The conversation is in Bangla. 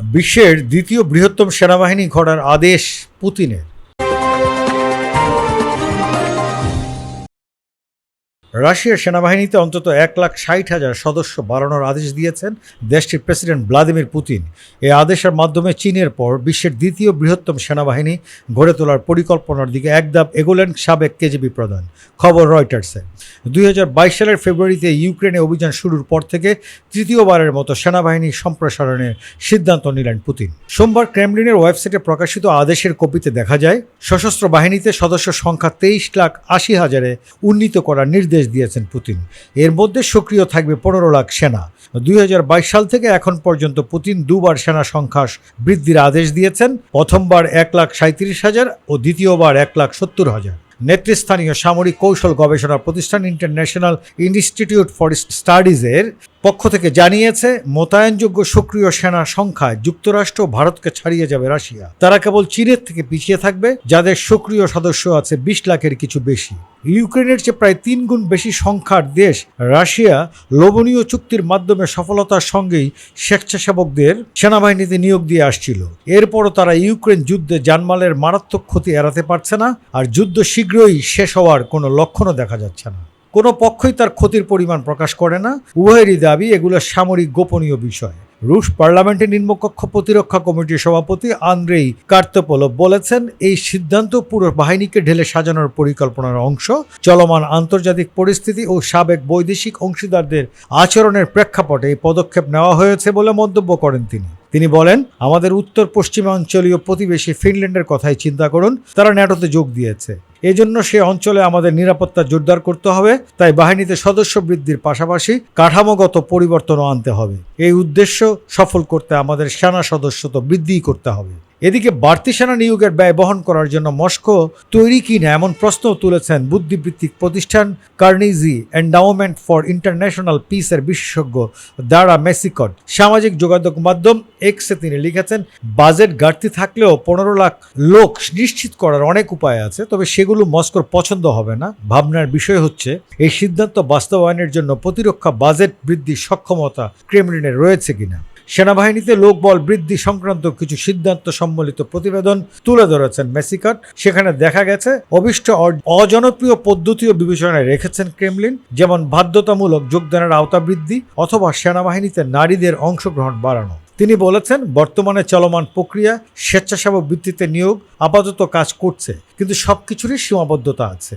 বিশ্বের দ্বিতীয় বৃহত্তম সেনাবাহিনী গড়ার আদেশ পুতিনের। রাশিয়ার সেনাবাহিনীতে অন্তত এক লাখ ষাট হাজার সদস্য বাড়ানোর আদেশ দিয়েছেন দেশটির প্রেসিডেন্ট ভ্লাদিমির পুতিন। এই আদেশের মাধ্যমে চীনের পর বিশ্বের দ্বিতীয় বৃহত্তম সেনাবাহিনী গড়ে তোলার পরিকল্পনার দিকে একদাপ এগোলেন সাবেক কেজিবি প্রধান, খবর রয়টার্সে। দুই সালের ফেব্রুয়ারিতে ইউক্রেনে অভিযান শুরুর পর থেকে তৃতীয়বারের মতো সেনাবাহিনী সম্প্রসারণের সিদ্ধান্ত নিলেন পুতিন। সোমবার ক্রেমলিনের ওয়েবসাইটে প্রকাশিত আদেশের কপিতে দেখা যায়, সশস্ত্র বাহিনীতে সদস্য সংখ্যা তেইশ লাখ আশি হাজারে উন্নীত করার নির্দেশ দিয়েছেন পুতিন। এর মধ্যে সক্রিয় থাকবে পনেরো লাখ সেনা। দুই হাজার বাইশ সাল থেকে এখন পর্যন্ত পুতিন দুবার সেনা সংখ্যা বৃদ্ধির আদেশ দিয়েছেন। প্রথমবার এক লাখ সাঁত্রিশ হাজার ও দ্বিতীয়বার এক লাখ সত্তর হাজার। নেতৃস্থানীয় সামরিক কৌশল গবেষণা প্রতিষ্ঠান ইন্টারন্যাশনাল ইনস্টিটিউট ফর স্টাডিজের পক্ষ থেকে জানিয়েছে, মোতায়েনযোগ্য সক্রিয় সেনা সংখ্যায় যুক্তরাষ্ট্র ভারতকে ছাড়িয়ে যাবে রাশিয়া। তারা কেবল চীনের থেকে পিছিয়ে থাকবে, যাদের সক্রিয় সদস্য আছে বিশ লাখের কিছু বেশি। ইউক্রেনের চেয়ে প্রায় তিন গুণ বেশি সংখ্যার দেশ, রাশিয়া, লোভনীয় চুক্তির মাধ্যমে সফলতার সঙ্গেই স্বেচ্ছাসেবকদের সেনাবাহিনীতে নিয়োগ দিয়ে আসছিল। এরপরও তারা ইউক্রেন যুদ্ধে জানমালের মারাত্মক ক্ষতি এড়াতে পারছে না, আর যুদ্ধ শীঘ্রই শেষ হওয়ার কোনো লক্ষণও দেখা যাচ্ছে না। কোনো পক্ষই তার ক্ষতির পরিমাণ প্রকাশ করে না। উভয়েরই দাবি এগুলো সামরিক গোপনীয় বিষয়। রুশ পার্লামেন্টের নিম্নকক্ষ প্রতিরক্ষা কমিটির সভাপতি আন্দ্রেই কার্তোপোলভ বলেছেন, এই সিদ্ধান্ত পুরো বাহিনীকে ঢেলে সাজানোর পরিকল্পনার অংশ। চলমান আন্তর্জাতিক পরিস্থিতি ও সাবেক বৈদেশিক অংশীদারদের আচরণের প্রেক্ষাপটে এই পদক্ষেপ নেওয়া হয়েছে বলে মন্তব্য করেন তিনি। তিনি বলেন, আমাদের উত্তর পশ্চিমাঞ্চলীয় প্রতিবেশী ফিনল্যান্ডের কথাই চিন্তা করুন, তারা ন্যাটোতে যোগ দিয়েছে। এজন্য সে অঞ্চলে আমাদের নিরাপত্তা জোরদার করতে হবে, তাই বাহিনীতে সদস্য বৃদ্ধির পাশাপাশি কাঠামোগত পরিবর্তনও আনতে হবে। এই উদ্দেশ্য সফল করতে আমাদের সেনা সদস্য তো বৃদ্ধি করতে হবে। এদিকে বাড়তি সেনা নিয়োগের ব্যয় বহন করার জন্য মস্কো তৈরি কিনা এমন প্রশ্ন তুলেছেন বুদ্ধিবৃত্তিক প্রতিষ্ঠান Carnegie Endowment for International Peace পিসের বিশেষজ্ঞ দারা মেসিকট সামাজিক যোগাযোগ মাধ্যম এক্সে তিনি লিখেছেন, বাজেট ঘাটতি থাকলেও পনেরো লাখ লোক নিশ্চিত করার অনেক উপায় আছে, তবে সেগুলো মস্কোর পছন্দ হবে না। ভাবনার বিষয় হচ্ছে, এই সিদ্ধান্ত বাস্তবায়নের জন্য প্রতিরক্ষা বাজেট বৃদ্ধির সক্ষমতা ক্রেমলিনের রয়েছে কিনা। সেনাবাহিনীতে লোকবল বৃদ্ধি সংক্রান্ত কিছু সিদ্ধান্ত সম্বলিত প্রতিবেদন তুলে ধরেছেন মেসিকাট। সেখানে দেখা গেছে, অভিষ্ট অ- অজনপ্রিয় পদ্ধতিও বিবেচনায় রেখেছেন ক্রেমলিন, যেমন বাধ্যতামূলক যোগদানের আওতা বৃদ্ধি অথবা সেনাবাহিনীতে নারীদের অংশগ্রহণ বাড়ানো। তিনি বলেছেন, বর্তমানে চলমান প্রক্রিয়া স্বেচ্ছাসেবক ভিত্তিতে নিয়োগ আপাতত কাজ করছে, কিন্তু সবকিছুরই সীমাবদ্ধতা আছে।